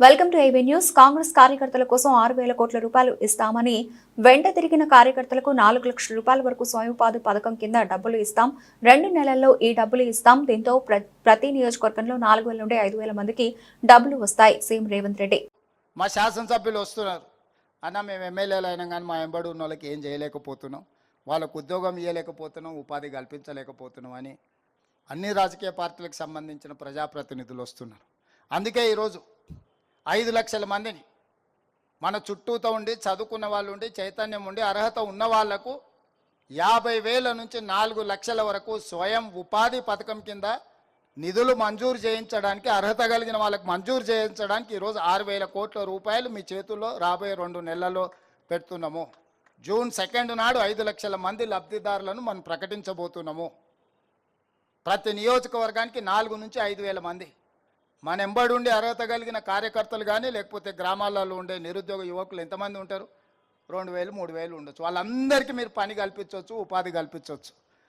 Welcome to IV news. Congress కార్యకర్తల కోసం ఆరు వేల కోట్ల రూపాయలు ఇస్తామని వెంట తిరిగిన కార్యకర్తలకు నాలుగు లక్షల రూపాయల వరకు స్వయం ఉపాధి పథకం కింద డబ్బులు ఇస్తాం. రెండు నెలల్లో ఈ డబ్బులు ఇస్తాం. దీంతో ప్ర- ప్రతి నియోజకవర్గంలో నాలుగు వేల నుండి ఐదు వేల మందికి డబ్బులు వస్తాయి. సీఎం రేవంత్ రెడ్డి. మా శాసనసభ్యులు వస్తున్నారు. అన్న మేము ఎమ్మెల్యేలు అయినా కానీ మా ఎంబడి ఉన్న వాళ్ళకి ఏం చేయలేకపోతున్నాం. వాళ్ళకు ఉద్యోగం ఇవ్వలేకపోతున్నాం ఉపాధి కల్పించలేకపోతున్నాం అని అన్ని రాజకీయ పార్టీలకు సంబంధించిన ప్రజాప్రతినిధులు వస్తున్నారు. అందుకే ఈరోజు ఐదు లక్షల మందిని. మన చుట్టూతో ఉండి చదువుకున్న వాళ్ళు ఉండి చైతన్యం ఉండి అర్హత ఉన్న వాళ్ళకు యాభై వేల నుంచి నాలుగు లక్షల వరకు స్వయం ఉపాధి పథకం కింద నిధులు మంజూరు చేయించడానికి అర్హత కలిగిన వాళ్ళకి మంజూరు చేయించడానికి ఈరోజు ఆరు వేల కోట్ల రూపాయలు మీ చేతుల్లో రాబోయే రెండు నెలల్లో పెడుతున్నాము. జూన్ సెకండ్ నాడు ఐదు లక్షల మంది లబ్ధిదారులను మనం ప్రకటించబోతున్నాము. ప్రతి నియోజకవర్గానికి నాలుగు నుంచి ఐదు వేల మంది. మన ఎంబడి ఉండి అర్హత కలిగిన కార్యకర్తలు కానీ లేకపోతే గ్రామాలలో ఉండే నిరుద్యోగ యువకులు ఎంతమంది ఉంటారు? రెండు వేలు మూడు వేలు ఉండొచ్చు. వాళ్ళందరికీ మీరు పని కల్పించవచ్చు ఉపాధి కల్పించవచ్చు